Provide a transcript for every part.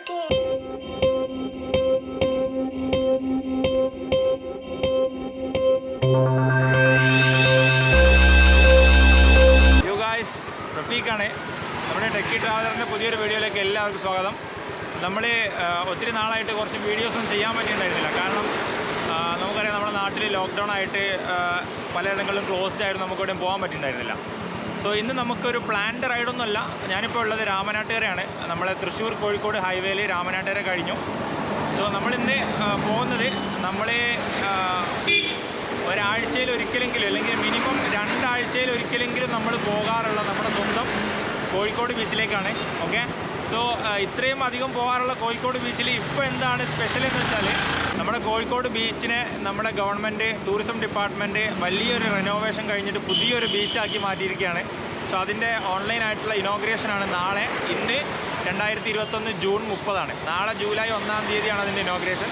again. You guys റഫീഖാണ് നമ്മുടെ techie ട്രാവലറിന്റെ പുതിയൊരു വീഡിയോയിലേക്ക് എല്ലാവർക്കും സ്വാഗതം. നമ്മൾ ഒത്തിരി നാളായിട്ട് കുറച്ച് വീഡിയോസൊന്നും ചെയ്യാൻ പറ്റിയിട്ടുണ്ടായിരുന്നില്ല. കാരണം നമുക്കറിയാം നമ്മുടെ നാട്ടിൽ ലോക്ക്ഡൗൺ ആയിട്ട് പലയിടങ്ങളിലും ക്ലോസ്ഡ് ആയിരുന്നു നമുക്ക് എവിടെയും പോകാൻ പറ്റിയിട്ടുണ്ടായിരുന്നില്ല. സോ ഇന്ന് നമുക്കൊരു പ്ലാൻഡ് റൈഡൊന്നുമല്ല ഞാനിപ്പോൾ ഉള്ളത് രാമനാട്ടുകരയാണ്. നമ്മളെ തൃശ്ശൂർ കോഴിക്കോട് ഹൈവേയിൽ രാമനാട്ടുകര കഴിഞ്ഞു. സോ നമ്മളിന്ന് പോകുന്നത് നമ്മൾ ഒരാഴ്ചയിൽ ഒരിക്കലെങ്കിലും അല്ലെങ്കിൽ മിനിമം രണ്ടാഴ്ചയിൽ ഒരിക്കലെങ്കിലും നമ്മൾ പോകാറുള്ള നമ്മുടെ സ്വന്തം കോഴിക്കോട് ബീച്ചിലേക്കാണ് ഓക്കെ സോ ഇത്രയും അധികം പോകാറുള്ള കോഴിക്കോട് ബീച്ചിൽ ഇപ്പോൾ എന്താണ് സ്പെഷ്യൽ എന്ന് വെച്ചാൽ നമ്മുടെ കോഴിക്കോട് ബീച്ചിനെ നമ്മുടെ ഗവൺമെന്റ് ടൂറിസം ഡിപ്പാർട്ട്മെന്റ് വലിയൊരു റിനോവേഷൻ കഴിഞ്ഞിട്ട് പുതിയൊരു ബീച്ചാക്കി മാറ്റിയിരിക്കുകയാണ്. സോ അതിന്റെ ഓൺലൈൻ ആയിട്ടുള്ള ഇനോഗ്രേഷനാണ് നാളെ. ഇന്ന് രണ്ടായിരത്തി ഇരുപത്തൊന്ന് ജൂൺ മുപ്പതാണ്. നാളെ ജൂലൈ ഒന്നാം തീയതിയാണ് അതിന്റെ ഇനോഗ്രേഷൻ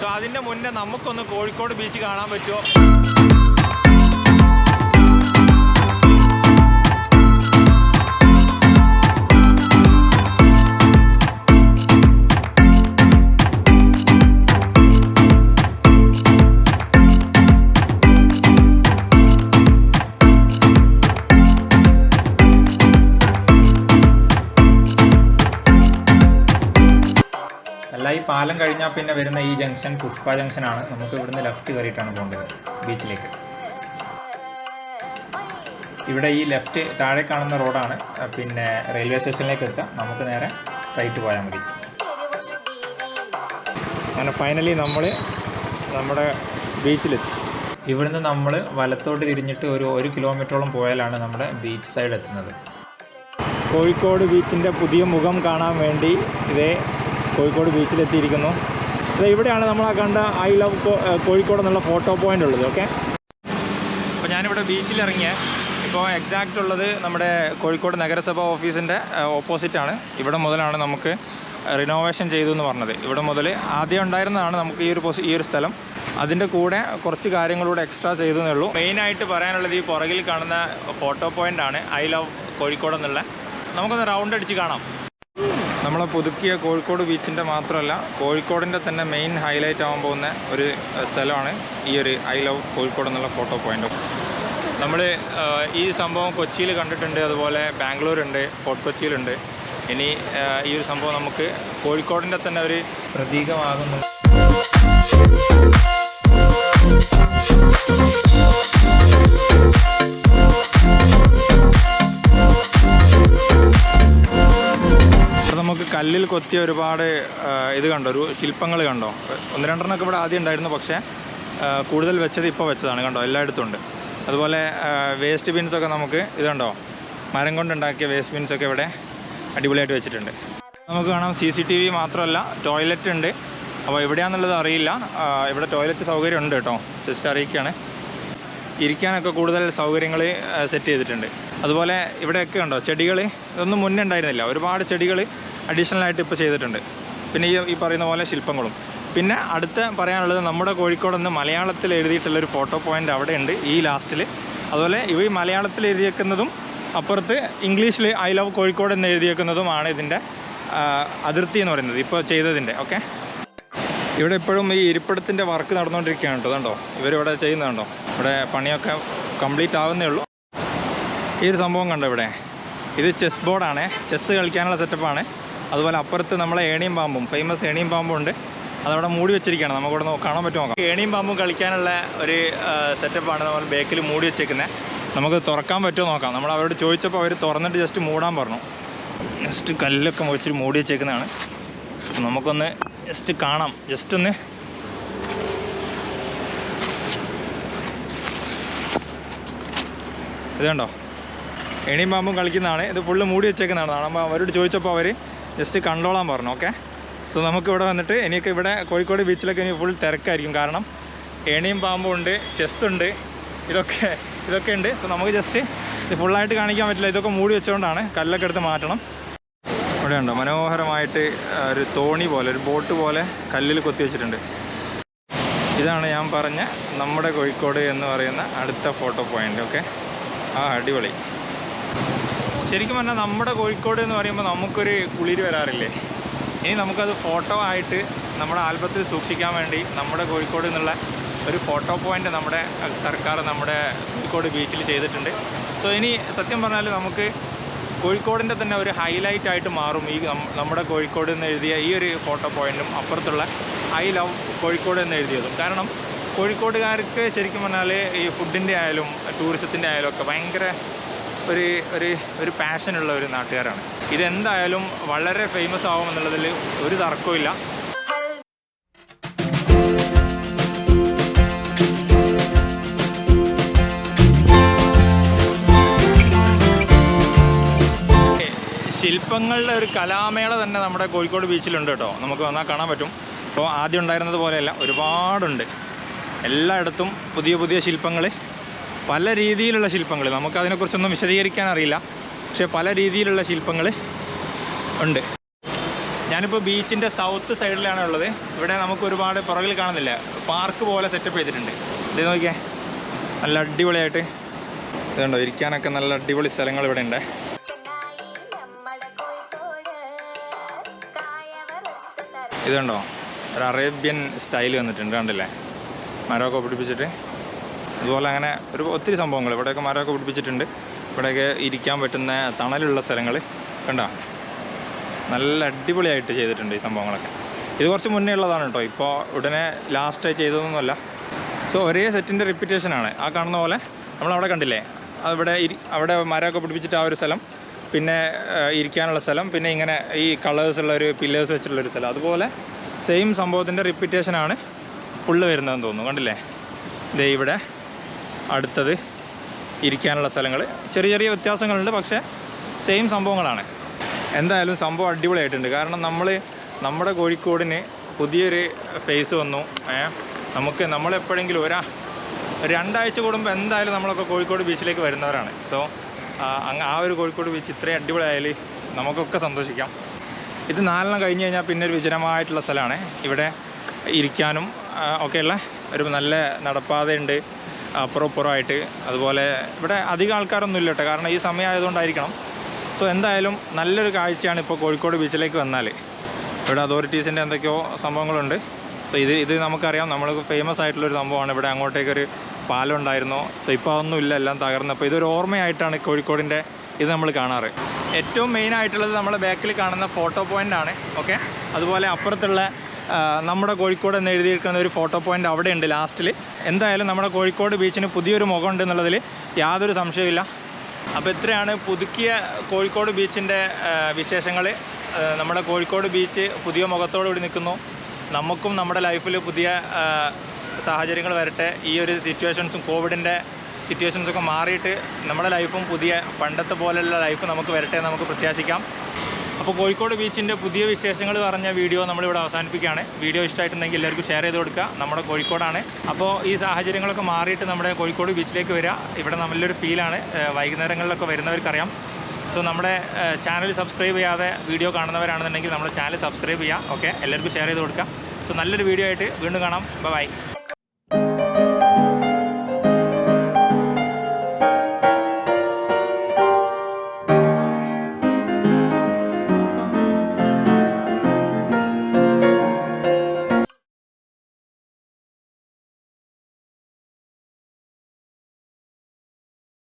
സോ അതിന്റെ മുന്നേ നമുക്കൊന്ന് കോഴിക്കോട് ബീച്ച് കാണാൻ പറ്റുമോ? പിന്നെ വരുന്ന ഈ ജംഗ്ഷൻ പുഷ്പ ജംഗ്ഷനാണ്. നമുക്ക് ഇവിടുന്ന് ലെഫ്റ്റ് കയറിയിട്ടാണ് പോകേണ്ടത് ബീച്ചിലേക്ക്. ഇവിടെ ഈ ലെഫ്റ്റ് താഴെ കാണുന്ന റോഡാണ്. പിന്നെ റെയിൽവേ സ്റ്റേഷനിലേക്ക് എത്താം നമുക്ക് നേരെ സ്ട്രൈറ്റ് പോയാൽ മതി. അങ്ങനെ ഫൈനലി നമ്മൾ നമ്മുടെ ബീച്ചിലെത്തി. ഇവിടുന്ന് നമ്മൾ വലത്തോട്ട് തിരിഞ്ഞിട്ട് ഒരു ഒരു കിലോമീറ്ററോളം പോയാലാണ് നമ്മുടെ ബീച്ച് സൈഡ് എത്തുന്നത്. കോഴിക്കോട് ബീച്ചിന്റെ പുതിയ മുഖം കാണാൻ വേണ്ടി ഇതേ കോഴിക്കോട് ബീച്ചിലെത്തിയിരിക്കുന്നു. ഇവിടെയാണ് നമ്മൾ ആ കണ്ട ഐ ലവ് കോഴിക്കോട് എന്നുള്ള ഫോട്ടോ പോയിന്റ് ഉള്ളത് ഓക്കെ അപ്പോൾ ഞാനിവിടെ ബീച്ചിൽ ഇറങ്ങിയ ഇപ്പോൾ എക്സാക്റ്റ് ഉള്ളത് നമ്മുടെ കോഴിക്കോട് നഗരസഭ ഓഫീസിന്റെ ഓപ്പോസിറ്റാണ് ഇവിടെ മുതലാണ് നമുക്ക് റിനോവേഷൻ ചെയ്തു എന്ന് പറഞ്ഞത്. ഇവിടെ മുതൽ ആദ്യം ഉണ്ടായിരുന്നതാണ് നമുക്ക് ഈ ഒരു പൊസി ഈ ഒരു സ്ഥലം. അതിന്റെ കൂടെ കുറച്ച് കാര്യങ്ങളൂടെ എക്സ്ട്രാ ചെയ്തു എന്നേ ഉള്ളൂ മെയിനായിട്ട് പറയാനുള്ളത് ഈ പുറകിൽ കാണുന്ന ഫോട്ടോ പോയിന്റ് ആണ് ഐ ലവ് കോഴിക്കോട് എന്നുള്ള. നമുക്കൊന്ന് റൗണ്ട് അടിച്ച് കാണാം. നമ്മളെ പുതുക്കിയ കോഴിക്കോട് ബീച്ചിന്റെ മാത്രമല്ല കോഴിക്കോടിന്റെ തന്നെ മെയിൻ ഹൈലൈറ്റ് ആവാൻ പോകുന്ന ഒരു സ്ഥലമാണ് ഈ ഒരു ഐ ലവ് കോഴിക്കോട് എന്നുള്ള ഫോട്ടോ പോയിന്റ് നമ്മൾ ഈ സംഭവം കൊച്ചിയിൽ കണ്ടിട്ടുണ്ട് അതുപോലെ ബാംഗ്ലൂരുണ്ട് ഫോർട്ട് കൊച്ചിയിലുണ്ട്. ഇനി ഈ ഒരു സംഭവം നമുക്ക് കോഴിക്കോടിന്റെ തന്നെ ഒരു പ്രതീകമാകുന്നു. നമുക്ക് കല്ലിൽ കൊത്തിയ ഒരുപാട് ഇത് കണ്ടോ? ഒരു ശില്പങ്ങൾ കണ്ടോ? ഒന്ന് രണ്ടെണ്ണമൊക്കെ ഇവിടെ ആദ്യം ഉണ്ടായിരുന്നു പക്ഷേ കൂടുതൽ വെച്ചത് ഇപ്പോൾ വെച്ചതാണ് കണ്ടോ? എല്ലായിടത്തും ഉണ്ട്. അതുപോലെ വേസ്റ്റ് ബിൻസൊക്കെ നമുക്ക് ഇത് കണ്ടോ? മരം കൊണ്ടുണ്ടാക്കിയ വേസ്റ്റ് ബിൻസൊക്കെ ഇവിടെ അടിപൊളിയായിട്ട് വെച്ചിട്ടുണ്ട്. നമുക്ക് കാണാം സി സി ടി വി മാത്രമല്ല ടോയ്ലറ്റ് ഉണ്ട്. അപ്പോൾ എവിടെയാണെന്നുള്ളത് അറിയില്ല. ഇവിടെ ടോയ്ലറ്റ് സൗകര്യം ഉണ്ട് കേട്ടോ. ജസ്റ്റ് അറിയിക്കുകയാണ്. ഇരിക്കാനൊക്കെ കൂടുതൽ സൗകര്യങ്ങൾ സെറ്റ് ചെയ്തിട്ടുണ്ട്. അതുപോലെ ഇവിടെയൊക്കെ ഉണ്ടോ ചെടികൾ ഇതൊന്നും മുന്നേ ഉണ്ടായിരുന്നില്ല. ഒരുപാട് ചെടികൾ അഡീഷണൽ ആയിട്ട് ഇപ്പോൾ ചെയ്തിട്ടുണ്ട്. പിന്നെ ഈ ഈ പറയുന്ന പോലെ ശില്പങ്ങളും. പിന്നെ അടുത്ത പറയാനുള്ളത് നമ്മുടെ കോഴിക്കോട് നിന്ന് മലയാളത്തിൽ എഴുതിയിട്ടുള്ള ഒരു ഫോട്ടോ പോയിന്റ് അവിടെ ഉണ്ട് ഈ ലാസ്റ്റിൽ അതുപോലെ ഇവ ഈ മലയാളത്തിൽ എഴുതിയേക്കുന്നതും അപ്പുറത്ത് ഇംഗ്ലീഷിൽ ഐ ലവ് കോഴിക്കോട് എന്ന് എഴുതിയേക്കുന്നതുമാണ് ഇതിന്റെ അതിർത്തി എന്ന് പറയുന്നത് ഇപ്പോൾ ചെയ്തതിന്റെ ഓക്കെ ഇവിടെ ഇപ്പോഴും ഈ ഇരിപ്പിടത്തിന്റെ വർക്ക് നടന്നുകൊണ്ടിരിക്കുകയാണ് കേട്ടോ അതുകൊണ്ടോ ഇവരിവിടെ ചെയ്യുന്നുണ്ടോ ഇവിടെ പണിയൊക്കെ കംപ്ലീറ്റ് ആവുന്നേ ഉള്ളൂ. ഈ ഒരു സംഭവം കണ്ടോ ഇവിടെ? ഇത് ചെസ് ബോർഡാണ് ചെസ് കളിക്കാനുള്ള സെറ്റപ്പാണ് അതുപോലെ അപ്പുറത്ത് നമ്മളെ ഏണിയും പാമ്പും ഫേമസ് ഏണിയും പാമ്പും ഉണ്ട്. അതവിടെ മൂടി വെച്ചിരിക്കുകയാണ്. നമുക്കവിടെ കാണാൻ പറ്റുമോ? നോക്കാം ഏണിയും പാമ്പും കളിക്കാനുള്ള ഒരു സെറ്റപ്പാണ് നമ്മൾ ബേക്കിൽ മൂടി വെച്ചേക്കുന്നത് നമുക്ക് തുറക്കാൻ പറ്റുമോ നോക്കാം. നമ്മൾ അവരോട് ചോദിച്ചപ്പോൾ അവർ തുറന്നിട്ട് ജസ്റ്റ് മൂടാൻ പറഞ്ഞു. ജസ്റ്റ് കല്ലൊക്കെ വെച്ചിട്ട് മൂടി വെച്ചേക്കുന്നതാണ്. നമുക്കൊന്ന് ജസ്റ്റ് കാണാം. ജസ്റ്റ് ഒന്ന് ഇത് കണ്ടോ? എണിയും പാമ്പും കളിക്കുന്നതാണ്. ഇത് ഫുള്ള് മൂടി വെച്ചേക്കുന്നതാണ്. നമ്മൾ അവരോട് ചോദിച്ചപ്പോൾ അവർ ജസ്റ്റ് കണ്ടോളാൻ പറഞ്ഞു ഓക്കെ സോ നമുക്ക് ഇവിടെ വന്നിട്ട് എനിക്ക് ഇവിടെ കോഴിക്കോട് ബീച്ചിലൊക്കെ ഇനി ഫുൾ തിരക്കായിരിക്കും. കാരണം ഏണിയും ചെസ്റ്റ് ഉണ്ട് ഇതൊക്കെ ഇതൊക്കെ ഉണ്ട്. സോ നമുക്ക് ജസ്റ്റ് ഇത് ഫുള്ളായിട്ട് കാണിക്കാൻ പറ്റില്ല. ഇതൊക്കെ മൂടി വെച്ചുകൊണ്ടാണ് കല്ലൊക്കെ എടുത്ത് മാറ്റണം. ഇവിടെ ഉണ്ടോ? മനോഹരമായിട്ട് ഒരു തോണി പോലെ ഒരു ബോട്ട് പോലെ കല്ലിൽ കൊത്തി വെച്ചിട്ടുണ്ട്. ഇതാണ് ഞാൻ പറഞ്ഞ നമ്മുടെ കോഴിക്കോട് എന്ന് പറയുന്ന അടുത്ത ഫോട്ടോ പോയിന്റ് ഓക്കെ ആ അടിപൊളി. ശരിക്കും പറഞ്ഞാൽ നമ്മുടെ കോഴിക്കോട് എന്ന് പറയുമ്പോൾ നമുക്കൊരു കുളിര് വരാറില്ലേ? ഇനി നമുക്കത് ഫോട്ടോ ആയിട്ട് നമ്മുടെ ആൽബത്തിൽ സൂക്ഷിക്കാൻ വേണ്ടി നമ്മുടെ കോഴിക്കോട് എന്നുള്ള ഒരു ഫോട്ടോ പോയിന്റ് നമ്മുടെ സർക്കാർ നമ്മുടെ കോഴിക്കോട് ബീച്ചിൽ ചെയ്തിട്ടുണ്ട്. സോ ഇനി സത്യം പറഞ്ഞാൽ നമുക്ക് കോഴിക്കോടിന്റെ തന്നെ ഒരു ഹൈലൈറ്റ് ആയിട്ട് മാറും ഈ നമ്മുടെ കോഴിക്കോട് എന്ന് എഴുതിയ ഈ ഒരു ഫോട്ടോ പോയിന്റും അപ്പുറത്തുള്ള ഐ ലവ് കോഴിക്കോട് എന്ന് എഴുതിയതും. കാരണം കോഴിക്കോടുകാർക്ക് ശരിക്കും പറഞ്ഞാൽ ഈ ഫുഡിന്റെ ആയാലും ടൂറിസത്തിന്റെ ആയാലും ഒക്കെ ഭയങ്കര ഒരു ഒരു ഒരു പാഷനുള്ള ഒരു നാട്ടുകാരാണ്. ഇതെന്തായാലും വളരെ ഫേമസ് ആവും എന്നുള്ളതിൽ ഒരു തർക്കവും ഇല്ല ശില്പങ്ങളുടെ ഒരു കലാമേള തന്നെ നമ്മുടെ കോഴിക്കോട് ബീച്ചിലുണ്ട് കേട്ടോ. നമുക്ക് വന്നാൽ കാണാൻ പറ്റും. അപ്പോൾ ആദ്യം ഉണ്ടായിരുന്നത് പോലെയല്ല. ഒരുപാടുണ്ട്. എല്ലായിടത്തും പുതിയ പുതിയ ശില്പങ്ങൾ പല രീതിയിലുള്ള ശില്പങ്ങൾ നമുക്കതിനെക്കുറിച്ചൊന്നും വിശദീകരിക്കാൻ അറിയില്ല. പക്ഷേ പല രീതിയിലുള്ള ശില്പങ്ങൾ ഉണ്ട്. ഞാനിപ്പോൾ ബീച്ചിന്റെ സൗത്ത് സൈഡിലാണ് ഉള്ളത്. ഇവിടെ നമുക്ക് ഒരുപാട് പുറകിൽ കാണുന്നില്ല. പാർക്ക് പോലെ സെറ്റപ്പ് ചെയ്തിട്ടുണ്ട്. ഇത് നോക്കിയേ. നല്ല അടിപൊളിയായിട്ട്. ഇതുണ്ടോ ഇരിക്കാനൊക്കെ നല്ല അടിപൊളി സ്ഥലങ്ങൾ ഇവിടെ ഉണ്ട്. ഇതുണ്ടോ ഒരു അറേബ്യൻ സ്റ്റൈൽ വന്നിട്ടുണ്ട് കണ്ടില്ലേ? മരമൊക്കെ പിടിപ്പിച്ചിട്ട്. അതുപോലെ അങ്ങനെ ഒരു ഒത്തിരി സംഭവങ്ങൾ. ഇവിടെയൊക്കെ മരമൊക്കെ പിടിപ്പിച്ചിട്ടുണ്ട്. ഇവിടെയൊക്കെ ഇരിക്കാൻ പറ്റുന്ന തണലുള്ള സ്ഥലങ്ങൾ കണ്ടോ? നല്ല അടിപൊളിയായിട്ട് ചെയ്തിട്ടുണ്ട് ഈ സംഭവങ്ങളൊക്കെ. ഇത് കുറച്ച് മുന്നേ ഉള്ളതാണ് കേട്ടോ. ഇപ്പോൾ ഉടനെ ലാസ്റ്റ് ചെയ്തതൊന്നുമല്ല. സോ ഒരേ സെറ്റിന്റെ റിപ്പീറ്റേഷനാണ് ആ കാണുന്ന പോലെ നമ്മളവിടെ കണ്ടില്ലേ? അവിടെ അവിടെ മരമൊക്കെ പിടിപ്പിച്ചിട്ട് ആ ഒരു സ്ഥലം പിന്നെ ഇരിക്കാനുള്ള സ്ഥലം പിന്നെ ഇങ്ങനെ ഈ കളേഴ്സ് ഉള്ള ഒരു പില്ലേഴ്സ് വെച്ചിട്ടുള്ള ഒരു സ്ഥലം. അതുപോലെ സെയിം സംഭവത്തിന്റെ റിപ്പീറ്റേഷനാണ് ഫുള്ള് വരുന്നതെന്ന് തോന്നുന്നു. കണ്ടില്ലേ? ദേ ഇവിടെ അടുത്തത് ഇരിക്കാനുള്ള സ്ഥലങ്ങൾ. ചെറിയ ചെറിയ വ്യത്യാസങ്ങളുണ്ട് പക്ഷേ സെയിം സംഭവങ്ങളാണ്. എന്തായാലും സംഭവം അടിപൊളിയായിട്ടുണ്ട്. കാരണം നമ്മൾ നമ്മുടെ കോഴിക്കോടിന് പുതിയൊരു ഫേസ് വന്നു. നമുക്ക് നമ്മളെപ്പോഴെങ്കിലും ഒരാ രണ്ടാഴ്ച കൂടുമ്പോൾ എന്തായാലും നമ്മളൊക്കെ കോഴിക്കോട് ബീച്ചിലേക്ക് വരുന്നവരാണ്. സോ അങ്ങ് ആ ഒരു കോഴിക്കോട് ബീച്ച് ഇത്രയും അടിപൊളിയായാൽ നമുക്കൊക്കെ സന്തോഷിക്കാം. ഇത് നാലെണ്ണം കഴിഞ്ഞ് കഴിഞ്ഞാൽ പിന്നെ ഒരു വിജനമായിട്ടുള്ള സ്ഥലമാണ്. ഇവിടെ ഇരിക്കാനും ഒക്കെയുള്ള ഒരു നല്ല നടപ്പാതയുണ്ട്. അപ്പുറം ഇപ്പുറമായിട്ട് അതുപോലെ ഇവിടെ അധികം ആൾക്കാരൊന്നും ഇല്ല കേട്ടോ. കാരണം ഈ സമയം ആയതുകൊണ്ടായിരിക്കണം സോ എന്തായാലും നല്ലൊരു കാഴ്ചയാണ് ഇപ്പോൾ കോഴിക്കോട് ബീച്ചിലേക്ക് വന്നാൽ. ഇവിടെ അതോറിറ്റീസിന്റെ എന്തൊക്കെയോ സംഭവങ്ങളുണ്ട്. സോ ഇത് ഇത് നമുക്കറിയാം. നമ്മൾ ഫേമസ് ആയിട്ടുള്ളൊരു സംഭവമാണ്. ഇവിടെ അങ്ങോട്ടേക്കൊരു പാലം ഉണ്ടായിരുന്നു സോ ഇപ്പോൾ അതൊന്നും ഇല്ല. എല്ലാം തകർന്നപ്പോൾ ഇതൊരു ഓർമ്മയായിട്ടാണ് കോഴിക്കോടിന്റെ ഇത് നമ്മൾ കാണാറ്. ഏറ്റവും മെയിൻ ആയിട്ടുള്ളത് നമ്മൾ ബാക്കിൽ കാണുന്ന ഫോട്ടോ പോയിന്റ് ആണ്. ഓക്കെ അതുപോലെ അപ്പുറത്തുള്ള നമ്മുടെ കോഴിക്കോട് എന്ന് എഴുതിയിരിക്കുന്ന ഒരു ഫോട്ടോ പോയിന്റ് അവിടെ ഉണ്ട് ലാസ്റ്റിൽ എന്തായാലും നമ്മുടെ കോഴിക്കോട് ബീച്ചിന് പുതിയൊരു മുഖമുണ്ട് എന്നുള്ളതിൽ യാതൊരു സംശയമില്ല അപ്പോൾ ഇത്രയാണ് പുതുക്കിയ കോഴിക്കോട് ബീച്ചിന്റെ വിശേഷങ്ങൾ നമ്മുടെ കോഴിക്കോട് ബീച്ച് പുതിയ മുഖത്തോടു കൂടി നിൽക്കുന്നു. നമുക്കും നമ്മുടെ ലൈഫിൽ പുതിയ സാഹചര്യങ്ങൾ വരട്ടെ. ഈ ഒരു സിറ്റുവേഷൻസും കോവിഡിന്റെ സിറ്റുവേഷൻസൊക്കെ മാറിയിട്ട് നമ്മുടെ ലൈഫും പുതിയ പണ്ടത്തെ പോലെയുള്ള ലൈഫ് നമുക്ക് വരട്ടെ നമുക്ക് പ്രത്യാശിക്കാം. അപ്പോൾ കോഴിക്കോട് ബീച്ചിന്റെ പുതിയ വിശേഷങ്ങൾ പറഞ്ഞ വീഡിയോ നമ്മളിവിടെ അവസാനിപ്പിക്കുകയാണ്. വീഡിയോ ഇഷ്ടമായിട്ടുണ്ടെങ്കിൽ എല്ലാവർക്കും ഷെയർ ചെയ്ത് കൊടുക്കുക. നമ്മുടെ കോഴിക്കോടാണ്. അപ്പോൾ ഈ സാഹചര്യങ്ങളൊക്കെ മാറിയിട്ട് നമ്മുടെ കോഴിക്കോട് ബീച്ചിലേക്ക് വരിക. ഇവിടെ നല്ലൊരു ഫീലാണ്. വൈകുന്നേരങ്ങളിലൊക്കെ വരുന്നവർക്കറിയാം. സോ നമ്മുടെ ചാനൽ സബ്സ്ക്രൈബ് ചെയ്യാതെ വീഡിയോ കാണുന്നവരാണെന്നുണ്ടെങ്കിൽ നമ്മുടെ ചാനൽ സബ്സ്ക്രൈബ് ചെയ്യുക. ഓക്കെ? എല്ലാവർക്കും ഷെയർ ചെയ്ത് കൊടുക്കുക. സോ നല്ലൊരു വീഡിയോ ആയിട്ട് വീണ്ടും കാണാം. ബൈ.